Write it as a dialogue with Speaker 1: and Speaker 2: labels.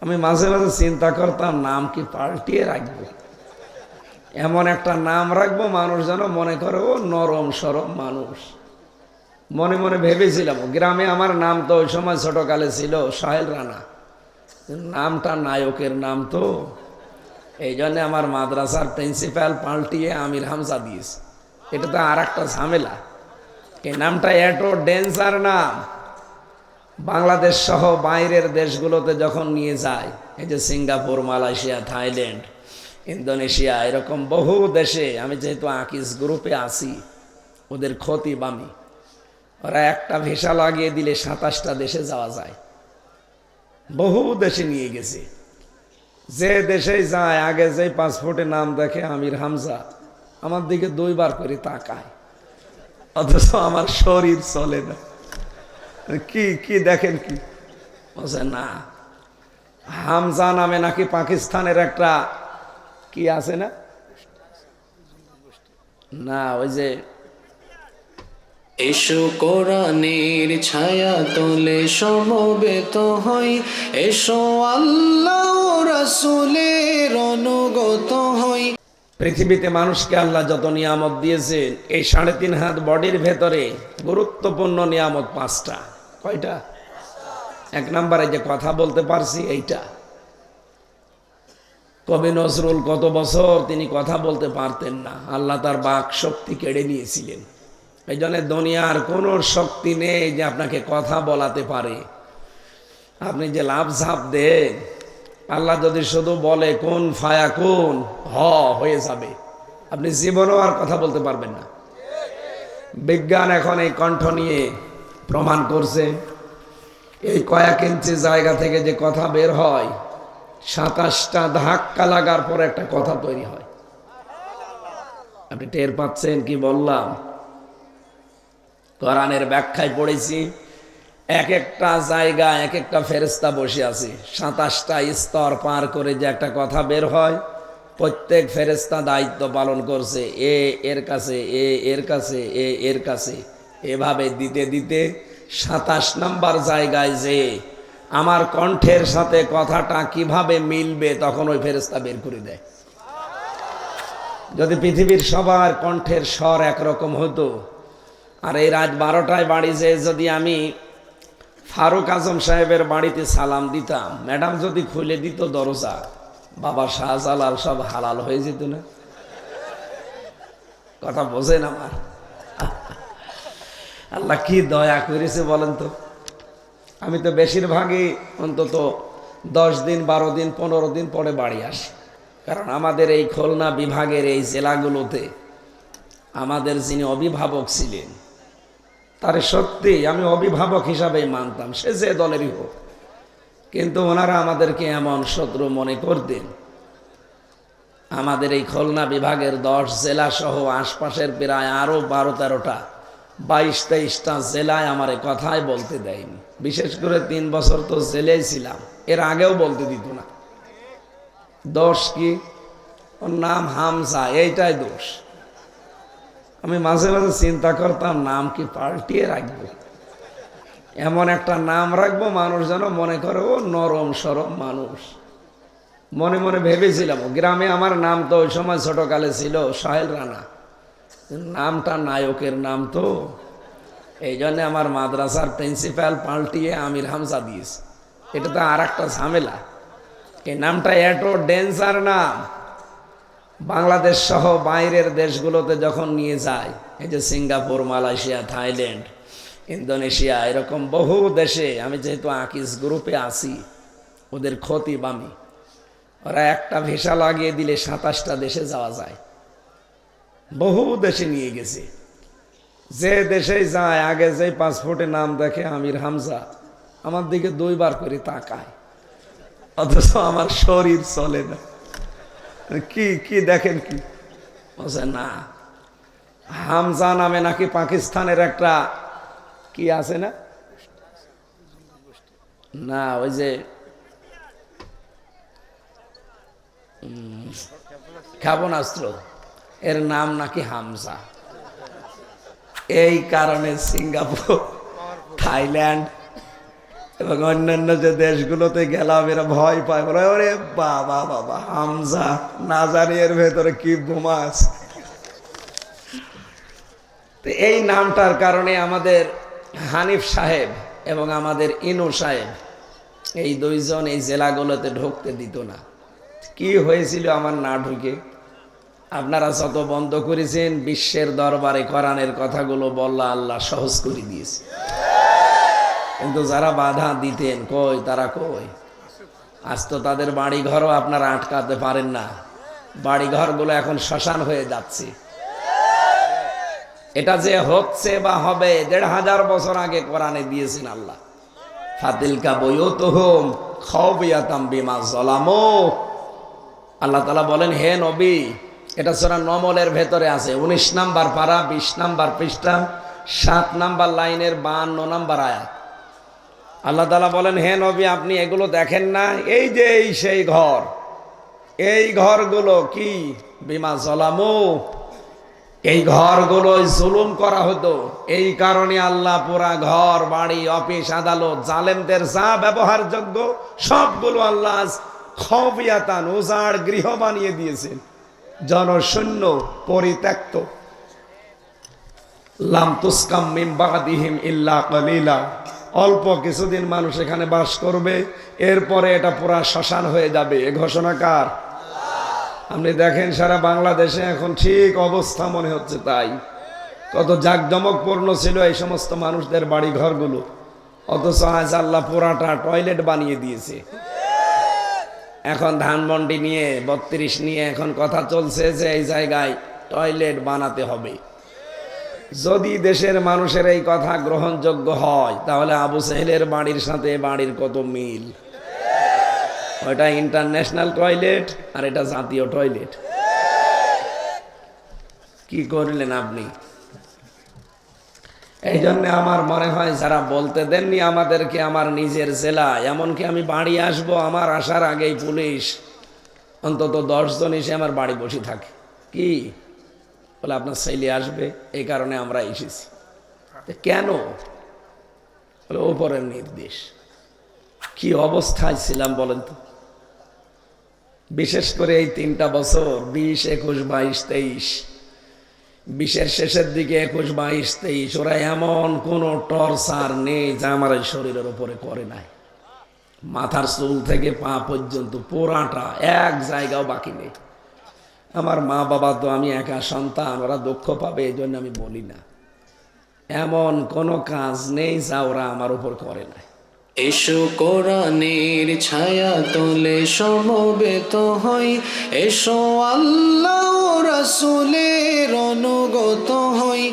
Speaker 1: আমি মাঝে মাঝে চিন্তা করতাম, নাম কি পাল্টিয়ে রাখব? এমন একটা নাম রাখব, মানুষ যেন মনে করে, ও নরম সরম মানুষ। মনে মনে ভেবেছিলাম গ্রামে আমার নাম তো ওই সময় ছোটকালে ছিল, সাহেল রানা। নামটা নায়কের নাম তো। এই জন্যে আমার মাদ্রাসার প্রিন্সিপাল পাল্টিয়ে আমির হামজা দিয়েছে। এটা তো আর একটা ঝামেলা। এই নামটা এত ডেন্সার নাম। বাংলাদেশ সহ বাইরের দেশগুলোতে যখন নিয়ে যায়, এই যে সিঙ্গাপুর, মালয়েশিয়া, থাইল্যান্ড, ইন্দোনেশিয়া, এরকম বহু দেশে, আমি যেহেতু আকিস গ্রুপে আছি, ওদের ক্ষতি বামি। ওরা একটা ভিসা লাগিয়ে দিলে সাতাশটা দেশে যাওয়া যায়। বহু দেশে নিয়ে গেছে। যে দেশেই যায়, আগে যে পাসপোর্টে নাম দেখে আমির হামজা, আমার দিকে দুইবার করে তাকায়। অথচ আমার শরীর চলে না। কি কি দেখেন কি? বলছে না হামজা নামে নাকি পাকিস্তানের একটা কি আছে না? না ওই যে
Speaker 2: এসো কোরআনের ছায়া তোলে সমবেত হই। এসো আল্লাহ রাসূলের অনুগত হই।
Speaker 1: পৃথিবীতে মানুষকে আল্লাহ যত নিয়ামত দিয়েছেন এই সাড়ে তিন হাত বডির ভেতরে গুরুত্বপূর্ণ নিয়ামত পাঁচটা। কয়টা? এক নম্বরে যে কথা বলতে পারছি, এইটা। কবি নজরুল কত বছর তিনি কথা বলতে পারতেন না। আল্লাহ তার বাক শক্তি কেড়ে নিয়েছিলেন। এই জন্য দুনিয়ার কোনো শক্তি নেই যে আপনাকে কথা বলাতে পারে। আপনি যে লাভ ঝাপ দেন, আল্লাহ যদি শুধু বলে, কোন ফায়া কোন? হ, হয়ে যাবে। আপনি জীবনেও আর কথা বলতে পারবেন না। বিজ্ঞান এখন এই কণ্ঠ নিয়ে প্রমাণ করছে। এই কয়েক ইঞ্চি জায়গা থেকে যে কথা বের হয়, সাতাশটা ধাক্কা লাগার পর একটা কথা তৈরি হয়। আপনি টের পাচ্ছেন কি বললাম? কোরআনের ব্যাখ্যায় পড়েছি, এক একটা জায়গা এক একটা ফেরেস্তা বসে আছে। সাতাশটা স্তর পার করে যে একটা কথা বের হয়, প্রত্যেক ফেরেস্তা দায়িত্ব পালন করছে, এ এর কাছে, এ এর কাছে, এ এর কাছে। এভাবে দিতে দিতে সাতাশ নাম্বার জায়গায় যে আমার কণ্ঠের সাথে কথাটা কীভাবে মিলবে তখন ওই ফেরেস্তা বের করে দেয়। যদি পৃথিবীর সবার কণ্ঠের স্বর একরকম হতো, আর এই রাত বারোটায় বাড়ি যেয়ে যদি আমি ফারুক আজম সাহেবের বাড়িতে সালাম দিতাম, ম্যাডাম যদি খুলে দিত দরজা, বাবা শাহজালাল সব হালাল হয়ে যেত না। কথা বোঝেন আমার? আল্লাহ কি দয়া করেছে বলেন তো? আমি তো বেশিরভাগই অন্তত দশ দিন, বারো দিন, পনেরো দিন পরে বাড়ি আসি। কারণ আমাদের এই খুলনা বিভাগের এই জেলাগুলোতে আমাদের যিনি অভিভাবক ছিলেন, তার সত্যি আমি অভিভাবক হিসাবেই মানতাম, সে যে দলেরই হোক। কিন্তু ওনারা আমাদেরকে এমন শত্রু মনে করতেন, আমাদের এই খুলনা বিভাগের দশ জেলা সহ আশপাশের প্রায় আরও বারো তেরোটা বাইশ তেইশটা জেলায় আমার কথাই বলতে দেয়নি। বিশেষ করে তিন বছর তো জেলেই ছিলাম। এর আগেও বলতে দিত না। দোষ কি? ওর নাম হামজা, এইটাই দোষ। আমি মাঝে মাঝে চিন্তা করতাম, নাম কি পাল্টিয়ে রাখব? এমন একটা নাম রাখব, মানুষ যেন মনে করে, ও নরম সরম মানুষ। মনে মনে ভেবেছিলাম গ্রামে আমার নাম তো ওই সময় ছোটকালে ছিল, সাহেল রানা। নামটা নায়কের নাম তো। এই জন্যে আমার মাদ্রাসার প্রিন্সিপাল পাল্টিয়ে আমির হামজা দিয়েছে। এটা তো আর একটা ঝামেলা। এই নামটা এত ডেন্সার নাম বাংলাদেশ সহ বাইরের দেশগুলোতে যখন নিয়ে যায়, এই যে সিঙ্গাপুর, মালয়েশিয়া, থাইল্যান্ড, ইন্দোনেশিয়া, এরকম বহু দেশে আমি যেহেতু আকিস গ্রুপে আছি, ওদের ক্ষতি বামি ওরা একটা ভিসা লাগিয়ে দিলে সাতাশটা দেশে যাওয়া যায়। বহু দেশে নিয়ে গেছে। যে দেশেই যায়, আগে যে পাসপোর্টে নাম দেখে আমির হামজা, আমার দিকে দুইবার করে তাকায়। অথচ আমার শরীর চলে না। কি কি দেখেন কি? না, হামজা নামে নাকি পাকিস্তানের একটা কি আছে না? না, ওই যে ক্ষেপণাস্ত্র। এর নাম নাকি হামজা। এই কারণে সিঙ্গাপুর, থাইল্যান্ড এবং অন্যান্য যে দেশগুলোতে গেলাম, এরা ভয় পায়। বলে, ওরে বাবা বাবা, হামজা, না জানি এর ভেতরে কি বোমা আছে। তো এই নামটার কারণে আমাদের হানিফ সাহেব এবং আমাদের ইনু সাহেব এই দুইজন এই জেলাগুলোতে ঢুকতে দিত না। কি হয়েছিল আমার না ঢুকে? আপনারা যত বন্ধ করেছেন, বিশ্বের দরবারে কোরআনের কথাগুলো বললা আল্লাহ সহজ করে দিয়েছে। কিন্তু যারা বাধা দিতেন, কই, তারা কই? আজ তো তাদের বাড়ি ঘরও আপনারা আটকাতে পারেন না। বাড়ি ঘরগুলো এখন শ্মশান হয়ে যাচ্ছে। এটা যে হচ্ছে বা হবে, দেড় হাজার বছর আগে কোরআনে দিয়েছেন আল্লাহ। ফাতিলকা বইও তো হোম খাওয়াতাম বিমা জলামো আল্লাহ তালা বলেন, হে নবী এটা সোরা নমলের ভেতরে আছে। উনিশ নাম্বার পারা, বিশ নাম্বার পৃষ্ঠা, সাত নাম্বার লাইনের বান্ন নাম্বার আয়াত। আল্লাহ তালা বলেন, হে নবী, আপনি এগুলো দেখেন না? এই যে এই সেই ঘর। এই ঘরগুলো কি? বিমা জলামো। এই ঘরগুলো জুলুম করা হতো। এই কারণে আল্লাহ পুরা ঘর, বাড়ি, অফিস, আদালত, জালেমদের যা ব্যবহারযোগ্য সবগুলো আল্লাহ খবিয়াতান, উজাড়, গৃহ বানিয়ে দিয়েছেন। জনশূন্য পরিত্যক্ত। লাম তুসকাম মিম বাদিহিম ইল্লা কলিলা। অল্প কিছুদিন মানুষ এখানে বাস করবে, এরপরে এটা পুরা শ্মশান হয়ে যাবে। এ ঘোষণা কার? আপনি দেখেন সারা বাংলাদেশে এখন ঠিক অবস্থা মনে হচ্ছে তাই। কত জাকজমকপূর্ণ ছিল এই সমস্ত মানুষদের বাড়ি ঘরগুলো অথচ আজ আল্লাহ পুরাটা টয়লেট বানিয়ে দিয়েছে। এখন ধানমন্ডি নিয়ে, বত্রিশ নিয়ে এখন কথা চলছে যে এই জায়গায় টয়লেট বানাতে হবে। যদি দেশের মানুষের এই কথা গ্রহণযোগ্য হয়, তাহলে আবু সাহেলের বাড়ির সাথে বাড়ির কত মিল? ওটা ইন্টারন্যাশনাল টয়লেট আর এটা জাতীয় টয়লেট। কি করলেন আপনি? এই জন্য আমার মনে হয় যারা বলতে দেননি আমাদেরকে আমার নিজের জেলা এমনকি আমি বাড়ি আসব আমার আসার আগেই পুলিশ, অন্তত দশজন এসে আমার বাড়ি বসে থাকে। কি? বলে আপনার ছেলে আসবে, এই কারণে আমরা এসেছি। কেন? বলে ওপরের নির্দেশ। কি অবস্থায় ছিলাম বলেন তো? বিশেষ করে এই তিনটা বছর, বিশ, একুশ, বাইশ, তেইশ। বিশের শেষের দিকে একুশ বাইশ তেইশ, ওরা এমন কোনো টর্চার নেই যা আমার এই শরীরের উপরে করে নাই। মাথার চুল থেকে পা পর্যন্ত পোড়াটা এক জায়গাও বাকি নেই। আমার মা বাবা তো আমি একা সন্তান, ওরা দুঃখ পাবে, এই জন্য আমি বলি না। এমন কোনো কাজ নেই যা ওরা আমার উপর করে নাই।
Speaker 2: এসো কোরআনের ছায়া তোলে, সমবেত হই। এসো আল্লাহ রাসূলের অনুগত হই।